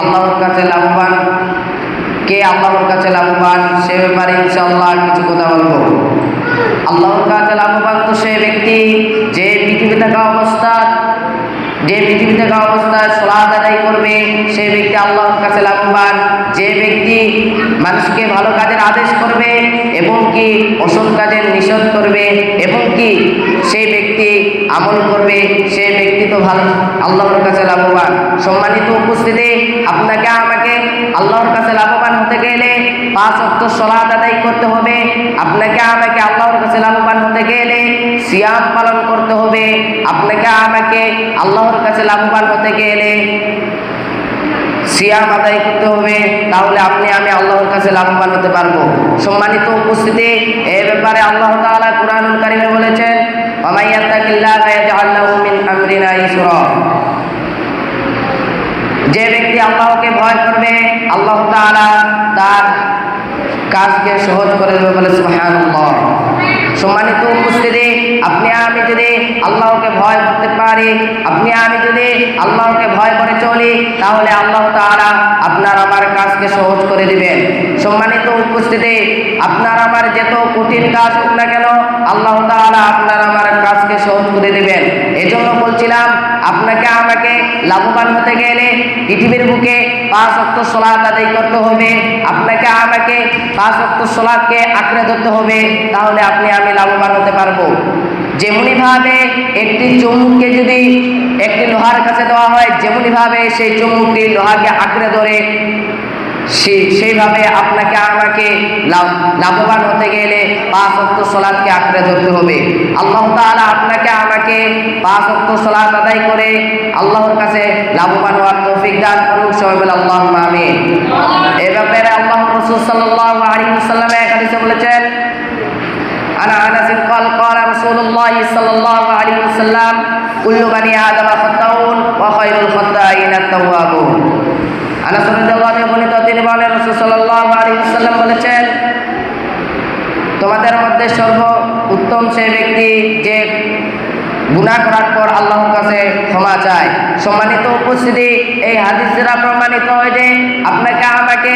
আল্লাহর কাছে লাভবান? কে আল্লাহর কাছে লাভবান? সে ব্যাপারে ইনশাআল্লাহ কিছু কথা বলব। আল্লাহর কাছে লাভবান তো সে ব্যক্তি যে পৃথিবী থাকা অবস্থা যে পৃথিবী থাকা অবস্থায় সলাদ আদায় করবে, সে ব্যক্তি আল্লাহর কাছে লাভবান যে ব্যক্তি মানুষকে ভালো কাজের আদেশ করবে কি অসৎ কাজের নিষেধ করবে এবং কি সেই ব্যক্তি আমল করবে সেই ব্যক্তি তো ভালো, আল্লাহর কাছে লাভবান। সম্মানিত উপস্থিতি, আপনাকে, আমাকে আল্লাহর কাছে লাভবান হতে গেলে পাঁচ অক্ট সলাদ আদায় করতে হবে। আপনাকে, আমাকে আল্লাহর কাছে লাভবান হতে গেলে সিয়াম পালন করতে হবে। আপনাকে, আমাকে আল্লাহর কাছে লাভবান হতে গেলে সিয়াম আদায় করতে হবে, তাহলে আপনি আমি আল্লাহর কাছে লাভবান হতে পারব। সম্মানিত উপস্থিতি, এ ব্যাপারে আল্লাহ তাআলা কুরআনুল কারীমে বলেছেন যে ব্যক্তি আল্লাহকে ভয় করবে, আল্লাহ তাআলা তার কাজকে সহজ করে দেবে বলে সম্মানিত উপস্থিতি আপনি আমি যদি আল্লাহকে ভয় করতে পারি আপনি আমি যদি আল্লাহকে ভয় করে চলি, তাহলে আল্লাহ তাআলা আপনার আমার কাজকে সহজ করে দিবেন। সম্মানিত উপস্থিতি, আপনার আমার যত কঠিন কাজ হোক না কেন, আল্লাহ তাআলা আপনার আমার কাজকে সহজ করে দিবেন। এজন্য বলছিলাম, আপনাকে আমাকে লাভবান হতে গেলে পৃথিবীর বুকে পাঁচ অক্ট সলাৎ আদায় করতে হবে। আপনাকে আমাকে পাঁচ অক্ট সলাৎকে আঁকড়ে ধরতে হবে, তাহলে আপনি আমি লাভবান হতে পারব। যেমনিভাবে একটি চুমুককে যদি একটি লোহার কাছে দেওয়া হয়, যেমনিভাবে সেই চুমুকটি লোহাকে আঁকড়ে ধরে সেইভাবে আপনাকে আমাকে লাভ- লাভবান হতে গেলে পাঁচ অক্ট সলাদকে আঁকড়ে ধরতে হবে। আল্লাহ তাআলা আপনাকে আমাকে পাঁচ অক্ট সলাদ আদায় করে আল্লাহর কাছে লাভবান হওয়ার তৌফিক দান করুন সবাই বলে আল্লাহ আমিন। এ ব্যাপারে আল্লাহ রসুল সাল্লাল্লাহু আলাইহি ওয়াসাল্লাম এক বলেছেন عن انس قال قال رسول الله صلى الله عليه وسلم كل بني ادم خطاؤون وخير الخطائين التوابون আনাস রাদিয়াল্লাহু আনহু বর্ণিত তিনি বলেন রাসূল সাল্লাল্লাহু আলাইহি ওয়াসাল্লাম বলেছেন তোমাদের মধ্যে সর্ব উত্তম সেই ব্যক্তি যে গুনাহ করার পর আল্লাহর কাছে ক্ষমা চায়। সম্মানিত উপস্থিতি, এই হাদিস দ্বারা প্রমাণিত হয় যে আপনাকে, আমাকে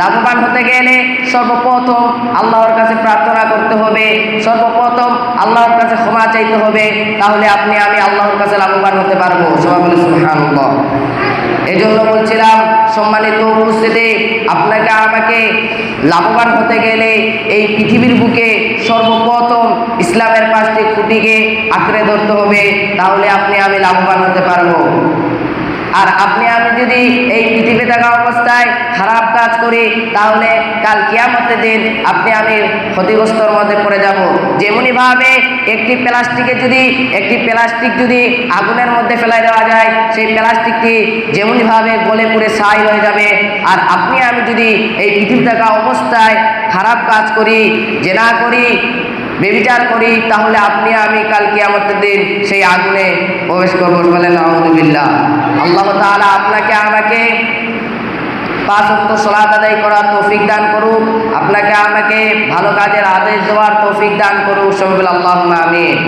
লাভবান হতে গেলে সর্বপ্রথম আল্লাহর কাছে প্রার্থনা করতে হবে, সর্বপ্রথম আল্লাহর কাছে ক্ষমা চাইতে হবে, তাহলে আপনি, আমি আল্লাহর কাছে লাভবান হতে পারব। সবাই সুবহানাল্লাহ। এই জন্য বলছিলাম, সম্মানিত উপস্থিতি, আপনাকে, আমাকে লাভবান হতে গেলে এই পৃথিবীর বুকে আঁকড়ে ধরতে হবে, তাহলে আপনি আমি লাভবান হতে পারব। আর আপনি আমি যদি এই পৃথিবী থাকা অবস্থায় খারাপ কাজ করি, তাহলে কাল কিয়ামতের দিন আপনি আমি ক্ষতিগ্রস্তর মধ্যে পড়ে যাব। যেমনি ভাবে একটি প্লাস্টিকে যদি, একটি প্লাস্টিক যদি আগুনের মধ্যে ফেলাই দেওয়া যায়, সেই প্লাস্টিকটি যেমনি ভাবে গলে পুড়ে ছাই হয়ে যাবে। আর আপনি আমি যদি এই পৃথিবী থাকা অবস্থায় খারাপ কাজ করি জেনা করি বেবিচার করি, তাহলে আপনি আমি কালকে কিয়ামতের দিন সেই আগুনে প্রবেশ করব। বলেন আলহামদুলিল্লাহ আল্লাহ তাহলে আপনাকে আমাকে পাঁচ সলাত আদায় করার তৌফিক দান করুক। আপনাকে আমাকে ভালো কাজের আদেশ দেওয়ার তৌফিক দান করুক। সবাই আল্লাহ আমিন।